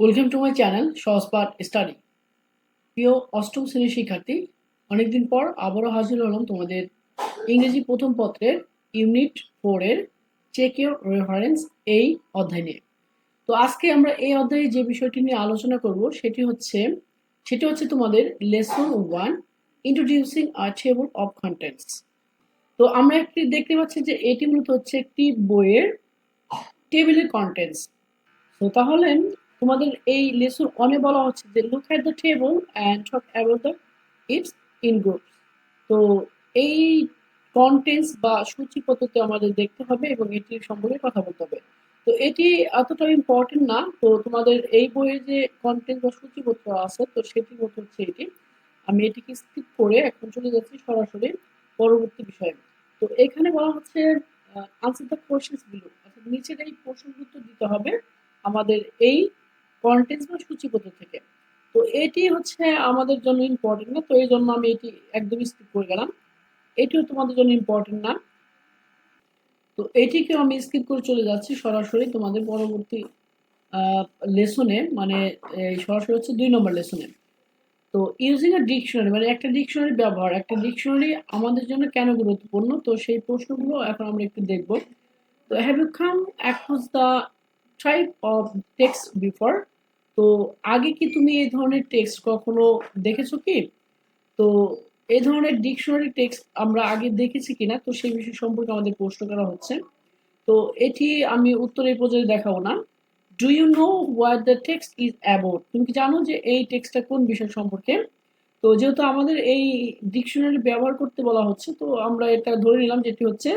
Welcome to my channel Sahajpath study প্রিয় অষ্টম শ্রেণির শিক্ষার্থী, অনেকদিন পর আবারও হাজির হলাম তোমাদের ইংরেজি প্রথম পত্রের ইউনিট ফোরের চেক ইউর রেফারেন্স এই অধ্যায় নিয়ে। তো আজকে আমরা এই অধ্যায়ে যে বিষয়টি নিয়ে আলোচনা করব সেটি হচ্ছে সেটি হচ্ছে তোমাদের lesson one introducing a table of contents তো আমরা একটি দেখতে পাচ্ছি যে এটি মূলত হচ্ছে একটি বইয়ের টেবিলের কন্টেন্টস তো তাহলে তোমাদের এই লেসন অনে বলা হচ্ছে যে look at the table and talk about the its in groups তো এই কন্টেন্টস বা সূচিপত্রতে আমাদের দেখতে হবে এবং এটির সম্পর্কে কথা বলতে হবে। তো এটি এতটা ইম্পর্টেন্ট না। তো তোমাদের এই বইয়ে যে কন্টেন্ট বা সূচিপত্র আছে, তো সেটির মতো হচ্ছে এটি। আমি এটিকে স্কিপ করে এখন চলে যাচ্ছি সরাসরি পরবর্তী বিষয়ে। তো এখানে বলা হচ্ছে আনসার দ্য কোয়েশ্চেন্স বিলো অর্থাৎ নিচের এই প্রশ্নগুলো দিতে হবে। আমাদের এই কন্টেন্টস বা সূচিপত্র থেকে। তো এটি হচ্ছে আমাদের জন্য ইম্পর্টেন্ট না, তো এই জন্য আমি এটি একদমই স্কিপ করে গেলাম। এটিও তোমাদের জন্য ইম্পর্টেন্ট না। তো এটিকেও আমি স্কিপ করে চলে যাচ্ছি সরাসরি তোমাদের পরবর্তী লেসনে মানে সরাসরি হচ্ছে দুই নম্বর লেসনে তো ইউজিং আ ডিকশনারি মানে একটা ডিকশনারি ব্যবহার, একটা ডিকশনারি আমাদের জন্য কেন গুরুত্বপূর্ণ? তো সেই প্রশ্নগুলো এখন আমরা একটু দেখব। তো have you come across the type of text before তো আগে কি তুমি এই ধরনের টেক্সট কখনো দেখেছ কি? তো এই ধরনের ডিকশনারি টেক্সট আমরা আগে দেখেছি কিনা? তো সেই বিষয় সম্পর্কে আমাদের প্রশ্ন করা হচ্ছে। তো এটি আমি উত্তর এই পর্যায়ে দেখাবো না। Do you know what the text is about তুমি কি জানো যে এই টেক্সটটা কোন বিষয় সম্পর্কে? তো যেহেতু আমাদের এই ডিকশনারি ব্যবহার করতে বলা হচ্ছে, তো আমরা এটা ধরে নিলাম যেটি হচ্ছে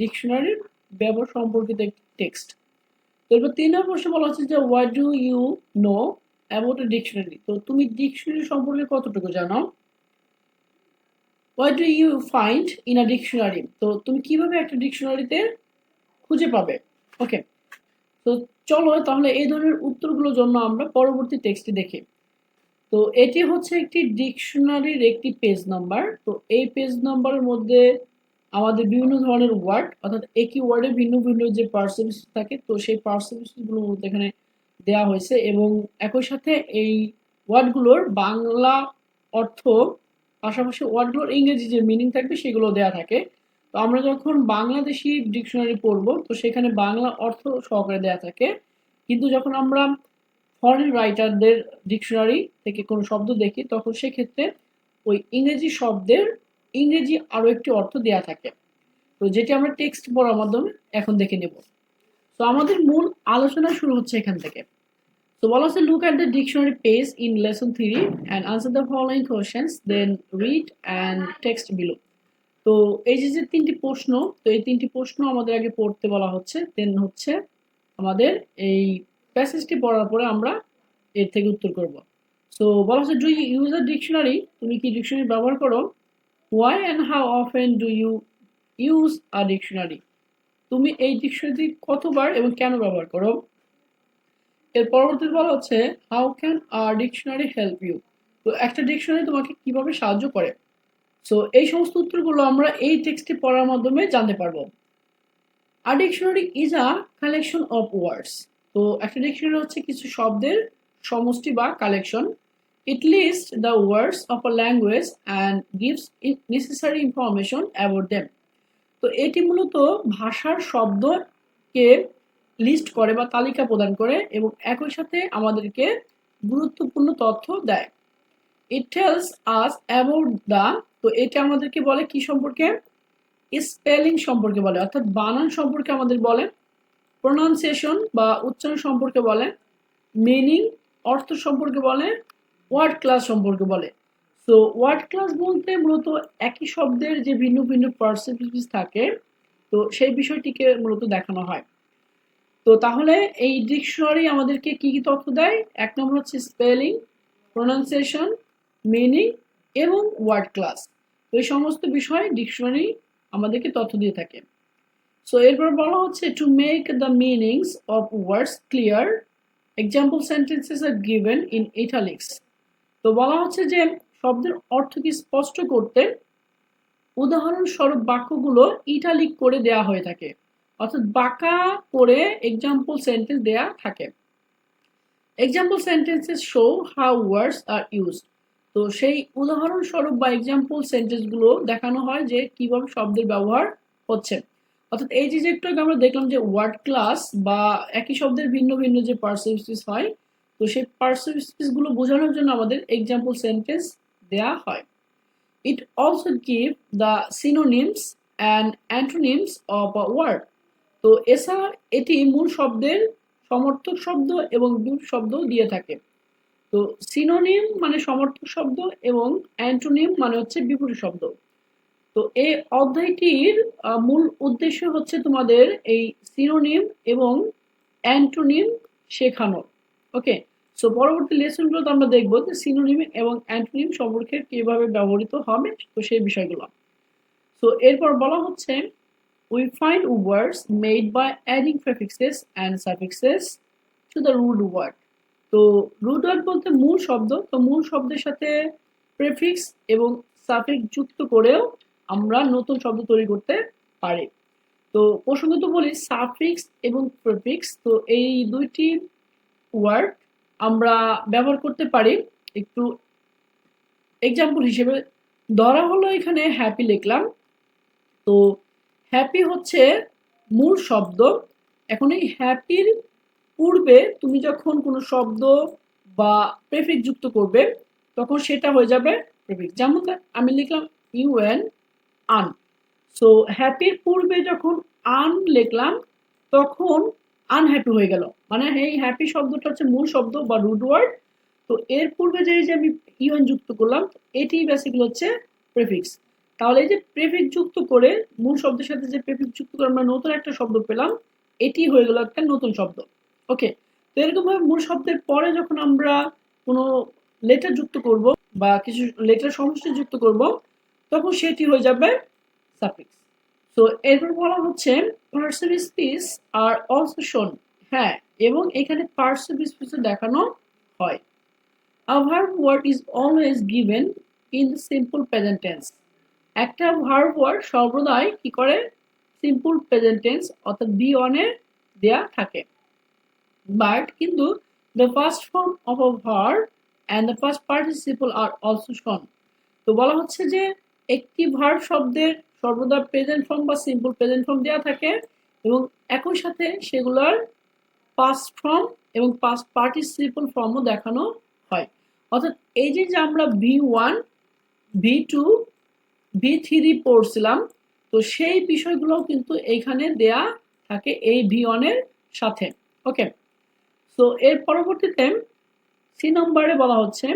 ডিকশনারির ব্যবহার সম্পর্কিত একটি টেক্সট এরপর তিন নম্বর প্রশ্ন বলা হচ্ছে যে what do you know about a dictionary তো তুমি ডিকশনারি সম্পর্কে কতটুকু জানো? What do you find in a dictionary তো তুমি কীভাবে একটা ডিকশনারিতে খুঁজে পাবে? ওকে তো চলো, তাহলে এই ধরনের উত্তরগুলোর জন্য আমরা পরবর্তী টেক্সটটি দেখি। তো এটি হচ্ছে একটি ডিকশনারির একটি পেজ নাম্বার তো এই পেজ নাম্বারের মধ্যে আমাদের বিভিন্ন ধরনের ওয়ার্ড অর্থাৎ একই ওয়ার্ডে ভিন্ন ভিন্ন যে পার্সেন্টেজ থাকে, তো সেই পার্সেন্টেজগুলো মধ্যে এখানে দেওয়া হয়েছে এবং একই সাথে এই ওয়ার্ডগুলোর বাংলা অর্থ, পাশাপাশি ওয়ার্ডগুলোর ইংরেজি যে মিনিং থাকবে সেগুলো দেওয়া থাকে। তো আমরা যখন বাংলাদেশি ডিকশনারি পড়ব, তো সেখানে বাংলা অর্থ সহকারে দেওয়া থাকে। কিন্তু যখন আমরা ফরেন রাইটারদের ডিকশনারি থেকে কোনো শব্দ দেখি, তখন সেক্ষেত্রে ওই ইংরেজি শব্দের ইংরেজি আরও একটি অর্থ দেওয়া থাকে। তো যেটি আমরা টেক্সট পড়ার মাধ্যমে এখন দেখে নেব। তো আমাদের মূল আলোচনা শুরু হচ্ছে এখান থেকে। তো বলা হচ্ছে look at the dictionary page in lesson three and answer the following questions then read and text below তো এই যে যে তিনটি প্রশ্ন, তো এই তিনটি প্রশ্ন আমাদের আগে পড়তে বলা হচ্ছে দেন হচ্ছে আমাদের এই প্যাসেজটি পড়ার পরে আমরা এর থেকে উত্তর করব। সো বলা হচ্ছে do you use a dictionary তুমি কি ডিকশনারি ব্যবহার করো? Why and how often do you use a dictionary তুমি এই ডিকশনারি কতবার এবং কেন ব্যবহার করো? এর পরবর্তী বলা হচ্ছে how can a dictionary help you তো একটা ডিকশনারি তোমাকে কীভাবে সাহায্য করে? সো এই সমস্ত উত্তরগুলো আমরা এই টেক্সটটি পড়ার মাধ্যমে জানতে পারব। আর dictionary is a collection of words তো একটা ডিকশনারি হচ্ছে কিছু শব্দের সমষ্টি বা collection it list the words of a language and gives necessary information about them তো এটি মূলত ভাষার শব্দকে লিস্ট করে বা তালিকা প্রদান করে এবং একই সাথে আমাদেরকে গুরুত্বপূর্ণ তথ্য দেয়। It tells us about the তো এটা আমাদেরকে বলে কি সম্পর্কে? স্পেলিং সম্পর্কে বলে, অর্থাৎ বানান সম্পর্কে আমাদের বলে। প্রোনাউন্সিয়েশন বা উচ্চারণ সম্পর্কে বলে। মিনিং অর্থ সম্পর্কে বলে। ওয়ার্ড ক্লাস সম্পর্কে বলে। সো ওয়ার্ড ক্লাস বলতে মূলত একই শব্দের যে ভিন্ন ভিন্ন পার্সেন্টেজ থাকে, তো সেই বিষয়টিকে মূলত দেখানো হয়। তো তাহলে এই ডিকশনারি আমাদেরকে কি কি তথ্য দেয়? এক নম্বর হচ্ছে স্পেলিং প্রোনাউন্সিয়েশন মিনিং এবং ওয়ার্ড ক্লাস। তো এই সমস্ত বিষয় ডিকশনারি আমাদেরকে তথ্য দিয়ে থাকে। সো এরপর বলা হচ্ছে to make the meanings of words clear example sentences are given in italics তো বলা হচ্ছে যে শব্দের অর্থকে স্পষ্ট করতে উদাহরণস্বরূপ বাক্যগুলো ইটালিক করে দেয়া হয়ে থাকে। অর্থাৎ বাঁকা করে এক্সাম্পল সেন্টেন্স দেয়া থাকে। Example sentences show how words are used তো সেই উদাহরণস্বরূপ বা এক্সাম্পল সেন্টেন্সগুলো দেখানো হয় যে কীভাবে শব্দের ব্যবহার হচ্ছে। অর্থাৎ এই যে যে একটু আমরা দেখলাম যে ওয়ার্ড ক্লাস বা একই শব্দের ভিন্ন ভিন্ন যে পার্সেপটিস হয় তো সেই পার্সেপটিসগুলো বোঝানোর জন্য আমাদের এক্সাম্পল সেন্টেন্স দেয়া হয়। It also give the synonyms and antonyms of a word তো এছাড়া এটি মূল শব্দের সমর্থক শব্দ এবং বিরূপ শব্দ দিয়ে থাকে। তো সিনোনিম মানে সমর্থক শব্দ এবং অ্যান্টোনিম মানে হচ্ছে বিপরীত শব্দ। তো এই অধ্যায়টির মূল উদ্দেশ্য হচ্ছে তোমাদের এই সিনোনিম এবং অ্যান্টোনিম শেখানো। ওকে সো পরবর্তী লেসনগুলোতে আমরা দেখব যে সিনোনিম এবং অ্যান্টোনিম সম্পর্কে কীভাবে ব্যবহৃত হবে, তো সেই বিষয়গুলো। সো এরপর বলা হচ্ছে, we find words made by adding prefixes and suffixes to the root word. তো রুট ওয়ার্ড বলতে মূল শব্দ, তো মূল শব্দের সাথে প্রেফিক্স এবং সাফিক্স যুক্ত করেও আমরা নতুন শব্দ তৈরি করতে পারি। তো প্রসঙ্গত বলি সাফিক্স এবং প্রেফিক্স তো এই দুইটি ওয়ার্ড আমরা ব্যবহার করতে পারি, একটু এক্সাম্পল হিসেবে, ধরা হলো এখানে হ্যাপি লিখলাম, তো হ্যাপি হচ্ছে মূল শব্দ, এখন এই হ্যাপির পূর্বে তুমি যখন কোনো শব্দ বা প্রেফিক্স যুক্ত করবে, তখন সেটা হয়ে যাবে প্রেফিক্স যেমন আমি লিখলাম ইউএন আন সো হ্যাপির পূর্বে যখন আন লিখলাম, তখন আনহ্যাপি হয়ে গেল। মানে এই হ্যাপি শব্দটা হচ্ছে মূল শব্দ বা রুট ওয়ার্ড তো এর পূর্বে যে যে আমি ইউএন যুক্ত করলাম এটি বেসিক্যালি হচ্ছে প্রেফিক্স তাহলে এই যে প্রেফিক্স যুক্ত করে মূল শব্দের সাথে যে প্রেফিক্স যুক্ত করে আমরা নতুন একটা শব্দ পেলাম, এটি হয়ে গেল একটা নতুন শব্দ। ওকে তো এরকম ভাবে মূল শব্দের পরে যখন আমরা কোনো লেটার যুক্ত করব বা কিছু লেটার সমষ্টি যুক্ত করব, তখন সেটি হয়ে যাবে সাফিক্স তো এরপর বলা হচ্ছে পার্সিভিস পিস আর অলসো শোন হ্যাঁ এবং এখানে পার্সিভিস পিস দেখানো হয়। Verb word is always given in the simple present tense. একটা ভার্ব ওয়ার্ড সর্বদাই কি করে? সিম্পল প্রেজেন্ট টেন্স অর্থাৎ বি অনে দেয়া থাকে। বাট কিন্তু the first form of a verb and the first participle are also shown তো বলা হচ্ছে যে, একটি ভার্ব শব্দের সর্বদা প্রেজেন্ট ফর্ম বা সিম্পল প্রেজেন্ট ফর্ম দেওয়া থাকে এবং একই সাথে সেগুলোর পাস্ট ফর্ম এবং পাস্ট পার্টিসিপল ফর্মও দেখানো হয়। অর্থাৎ এই যে যে আমরা V one V two V three পড়ছিলাম, তো সেই বিষয়গুলো কিন্তু এইখানে দেয়া থাকে এই ভি ওয়ানের সাথে। ওকে সো এর পরবর্তীতে সি নম্বরে বলা হচ্ছে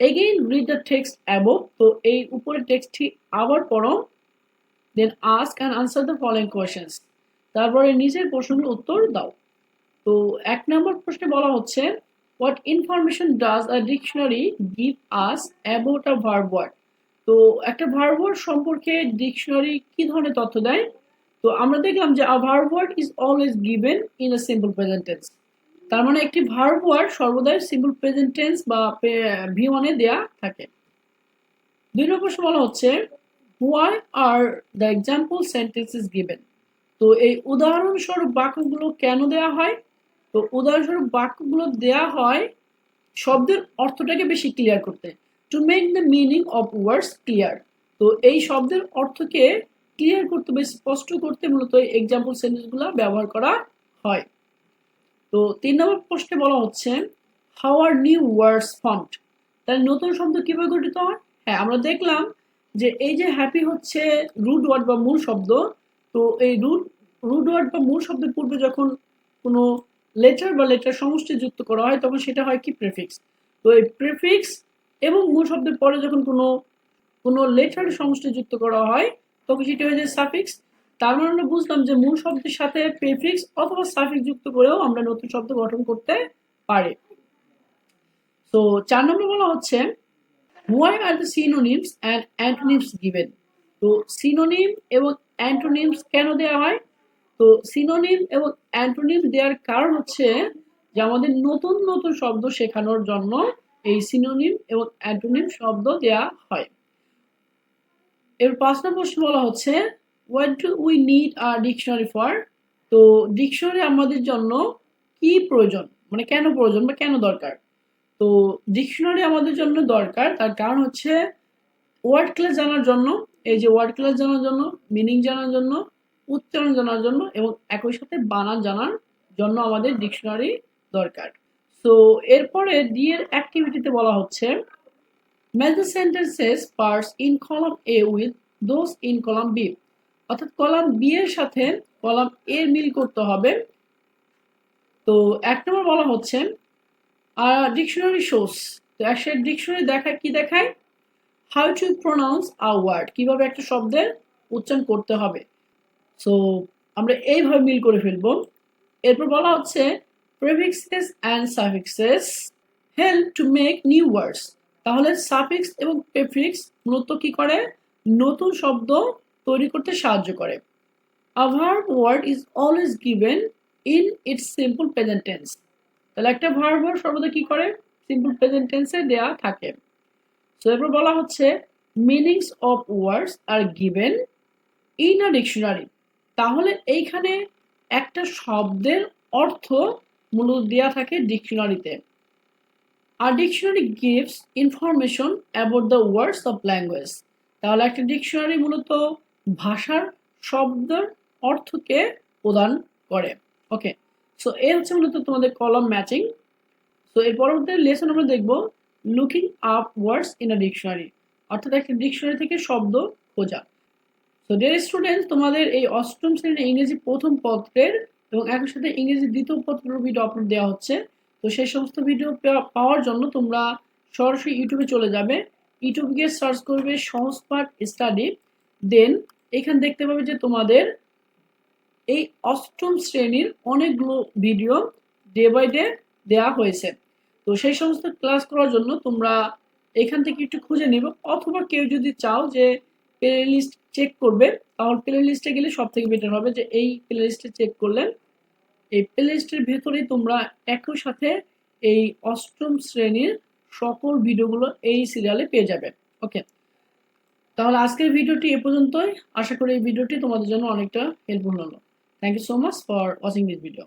again read the text above তো এই উপরের টেক্সটটি আবার পড়ো। Then ask and answer the following questions তারপরে নিজের প্রশ্নের উত্তর দাও। তো এক নম্বর প্রশ্নে বলা হচ্ছে what information does a dictionary give us about a verb word তো একটা ভার্ব ওয়ার্ড সম্পর্কে ডিকশনারি কি ধরনের তথ্য দেয়? তো আমরা দেখলাম যে a verb word is always given in a simple present tense তার মানে একটি ভার্ব ওয়ার্ড সর্বদাই সিম্পল প্রেজেন্ট টেন্স বা ভি ওয়ানে দেয়া থাকে। দুই নম্বর প্রশ্ন বলা হচ্ছে why are the example sentence sentences given তো এই উদাহরণস্বরূপ বাক্যগুলো কেন দেয়া হয়? তো উদাহরণস্বরূপ বাক্যগুলো দেয়া হয় শব্দের অর্থটাকে বেশি ক্লিয়ার করতে to make the meaning of words clear তো এই শব্দের অর্থকে ক্লিয়ার করতে বেশি স্পষ্ট করতে মূলত এক্সাম্পল সেন্টেন্সগুলো ব্যবহার করা হয়। তো তিন নম্বর প্রশ্নে বলা হচ্ছে how are new words formed তাহলে নতুন শব্দ কীভাবে গঠিত হয়? হ্যাঁ আমরা দেখলাম যে এই যে হ্যাপি হচ্ছে রুট ওয়ার্ড বা মূল শব্দ, তো এই রুট রুট ওয়ার্ড বা মূল শব্দের পূর্বে যখন কোনো লেটার বা লেটার সমষ্টি যুক্ত করা হয়, তখন সেটা হয় কি? প্রেফিক্স তো এই প্রেফিক্স এবং মূল শব্দের পরে যখন কোনো কোনো লেটার সমষ্টি যুক্ত করা হয়, তখন সেটা হয়ে যায় সাফিক্স তার মানে আমরা বুঝলাম যে মূল শব্দের সাথে প্রেফিক্স অথবা সাফিক্স যুক্ত করেও আমরা নতুন শব্দ গঠন করতে পারি। তো চার নম্বর বলা হচ্ছে why are the synonyms and antonyms given তো সিনোনিম এবং অ্যান্টোনিমস কেন দেওয়া হয়? তো সিনোনিম এবং অ্যান্টোনিম দেওয়ার কারণ হচ্ছে যে আমাদের নতুন নতুন শব্দ শেখানোর জন্য এই সিনোনিম এবং অ্যান্টোনিম শব্দ দেয়া হয়। এর পাঁচ নম্বর বলা হচ্ছে what do we need are dictionary for তো ডিকশনারি আমাদের জন্য কি প্রয়োজন? মানে কেন প্রয়োজন বা কেন দরকার? তো ডিকশনারি আমাদের জন্য দরকার, তার কারণ হচ্ছে ওয়ার্ড ক্লাস জানার জন্য, এই যে ওয়ার্ড ক্লাস জানার জন্য মিনিং জানার জন্য, উচ্চারণ জানার জন্য এবং একই সাথে বানান জানার জন্য আমাদের ডিকশনারি দরকার। সো এরপরে ডি এর অ্যাক্টিভিটিতে বলা হচ্ছে match the sentences parts in column A with those in column B অর্থাৎ কলাম বি এর সাথে কলাম এর মিল করতে হবে। তো এক নম্বর বলা হচ্ছে আর ডিকশনারি শোস তো একটা ডিকশনারি দেখায়, কি দেখায়? How to pronounce a word কীভাবে একটা শব্দের উচ্চারণ করতে হবে। সো আমরা এইভাবে মিল করে ফেলব। এরপর বলা হচ্ছে prefixes and suffixes help to make new words তাহলে সাফিক্স এবং প্রেফিক্স মূলত কি করে? নতুন শব্দ তৈরি করতে সাহায্য করে। A verb is always given in its simple present tense. তাহলে একটা word সর্বদা কি করে? সিম্পল প্রেজেন্ট টেন্সে দেয়া থাকে। সো এরপর বলা হচ্ছে meanings of words are given in a dictionary তাহলে এইখানে একটা শব্দের অর্থ মূলত দেয়া থাকে ডিকশনারিতে আর dictionary gives information about the words of language তাহলে একটা ডিকশনারি মূলত ভাষার শব্দের অর্থকে প্রদান করে। ওকে সো এ হচ্ছে মূলত তোমাদের কলম ম্যাচিং তো এর পরবর্তী লেসন আমরা দেখব looking up words in a dictionary অর্থাৎ একটা ডিকশনারি থেকে শব্দ খোঁজা। তো ডিয়ার স্টুডেন্ট তোমাদের এই অষ্টম শ্রেণির ইংরেজি প্রথম পত্রের এবং একই সাথে ইংরেজি দ্বিতীয় পত্রের ভিডিও আপলোড দেওয়া হচ্ছে। তো সেই সমস্ত ভিডিও পাওয়ার জন্য তোমরা সরাসরি ইউটিউবে চলে যাবে। ইউটিউব গিয়ে সার্চ করবে পাঠ স্টাডি দেন এখানে দেখতে পাবে যে তোমাদের এই অষ্টম শ্রেণির অনেকগুলো ভিডিও ডে বাই ডে দেওয়া হয়েছে। তো সেই সমস্ত ক্লাস করার জন্য তোমরা এখান থেকে একটু খুঁজে নিবে অথবা কেউ যদি চাও যে প্লে লিস্ট চেক করবে, তাহলে প্লে লিস্টে গেলে সব থেকে বেটার হবে যে এই প্লে লিস্টে চেক করলেন এই প্লে লিস্টের ভেতরেই তোমরা একই সাথে এই অষ্টম শ্রেণির সকল ভিডিওগুলো এই সিরিয়ালে পেয়ে যাবে। ওকে তাহলে আজকের ভিডিওটি এ পর্যন্তই। আশা করি এই ভিডিওটি তোমাদের জন্য অনেকটা হেল্পফুল হলো। Thank you so much for watching this video